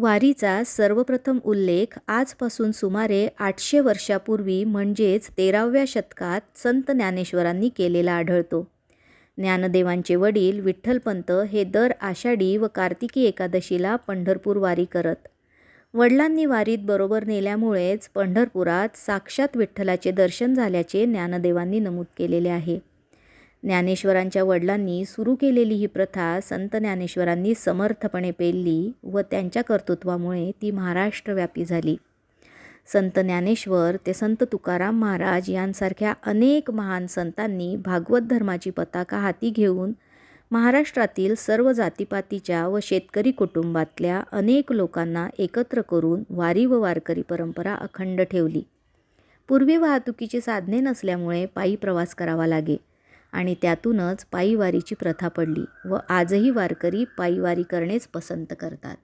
वारीचा सर्वप्रथम उल्लेख आजपासून सुमारे आठशे वर्षापूर्वी म्हणजेच तेराव्या शतकात संत ज्ञानेश्वरांनी केलेला आढळतो. ज्ञानदेवांचे वडील विठ्ठलपंत हे दर आषाढी व कार्तिकी एकादशीला पंढरपूर वारी करत. वडिलांनी वारीत बरोबर नेल्यामुळेच पंढरपुरात साक्षात विठ्ठलाचे दर्शन झाल्याचे ज्ञानदेवांनी नमूद केलेले आहे. ज्ञानेश्वरांच्या वडिलांनी सुरू केलेली ही प्रथा संत ज्ञानेश्वरांनी समर्थपणे पेलली व त्यांच्या कर्तृत्वामुळे ती महाराष्ट्रव्यापी झाली. संत ज्ञानेश्वर ते संत तुकाराम महाराज यांसारख्या अनेक महान संतांनी भागवत धर्माची पताका हाती घेऊन महाराष्ट्रातील सर्व जातीपातीच्या व शेतकरी कुटुंबातल्या अनेक लोकांना एकत्र करून वारी व वारकरी परंपरा अखंड ठेवली. पूर्वी वाहतुकीची साधने नसल्यामुळे पायी प्रवास करावा लागे. आणि त्यातूनच पायीवारीची प्रथा पडली व आजही वारकरी पायीवारी करणेच पसंत करतात.